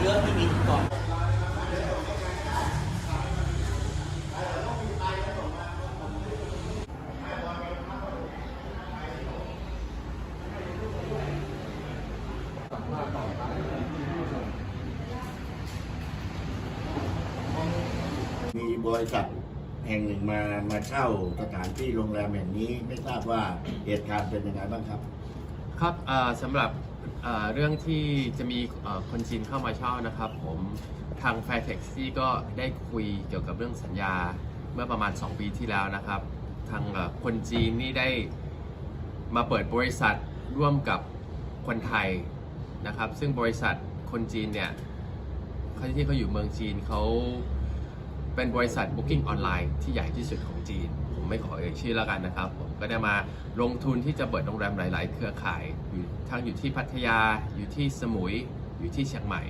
เรื่องที่มีก่อนมีบริษัทแห่งหนึ่งมามาเช่าสถานที่โรงแรมแห่งนี้ ไม่ทราบว่าเหตุการณ์เป็นยังไงบ้างครับ ครับสำหรับ เรื่องที่จะมีคนจีนเข้ามาเช่านะครับ ผมทาง f a i r t e x ที่ก็ได้คุยเกี่ยวกับเรื่องสัญญาเมื่อประมาณ 2 ปีที่แล้วนะครับ ทางคนจีนนี่ได้มาเปิดบริษัทร่วมกับคนไทยนะครับ ซึ่งบริษัทคนจีนเนี่ยเขาที่เขาอยู่เมืองจีนเขา เป็นบริษัท Booking ออนไลน์ที่ใหญ่ที่สุดของจีน ผมไม่ขอเอ่ยชื่อแล้วกันนะครับ ผมก็ได้มาลงทุนที่จะเปิดโรงแรมหลาย ๆ เครือข่ายอยู่ทั้งอยู่ที่พัทยา อยู่ที่สมุย อยู่ที่เชียงใหม่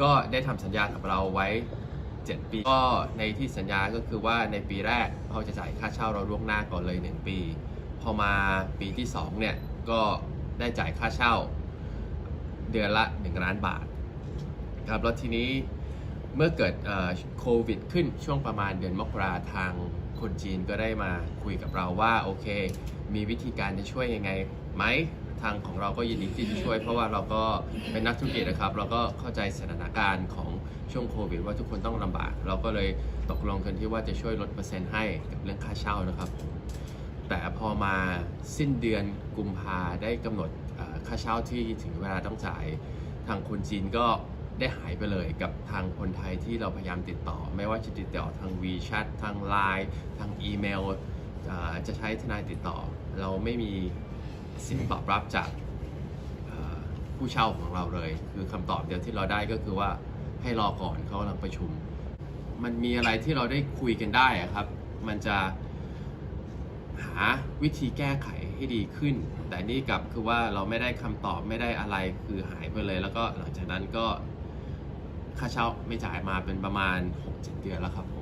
ก็ได้ทำสัญญากับเราไว้ 7 ปี ก็ในที่สัญญาก็คือว่าในปีแรกเขาจะจ่ายค่าเช่าเราล่วงหน้าก่อนเลย 1 ปี พอมาปีที่ 2 เนี่ยก็ได้จ่ายค่าเช่าเดือนละ 1 ล้านบาทครับแล้วทีนี้ เมื่อเกิดโควิดขึ้นช่วงประมาณเดือนมกราทางคนจีนก็ได้มาคุยกับเราว่าโอเค มีวิธีการจะช่วยยังไงไหมทางของเราก็ยินดีที่จะช่วย เพราะว่าเราก็เป็นนักธุรกิจนะครับ เราก็เข้าใจสถานการณ์ของช่วงโควิด ว่าทุกคนต้องลำบาก เราก็เลยตกลงกันที่ว่าจะช่วยลดเปอร์เซ็นต์ให้กับเรื่องค่าเช่านะครับ แต่พอมาสิ้นเดือนกุมภาได้กำหนดค่าเช่าที่ถึงเวลาต้องจ่ายทางคนจีนก็ ได้หายไปเลยกับทางคนไทยที่เราพยายามติดต่อ ไม่ว่าจะติดต่อทาง WeChat ทาง Line ทางอีเมลจะใช้ทนายติดต่อ เราไม่มีเสียงตอบรับจากผู้เช่าของเราเลย คือคำตอบเดียวที่เราได้ก็คือว่าให้รอก่อนเขากำลังประชุม มันมีอะไรที่เราได้คุยกันได้ครับ มันจะหาวิธีแก้ไขให้ดีขึ้น แต่นี่กลับคือว่าเราไม่ได้คำตอบไม่ได้อะไรคือหายไปเลย แล้วก็หลังจากนั้นก็ ค่าเช่าไม่จ่ายมาเป็นประมาณ 6-7 เดือนแล้วครับ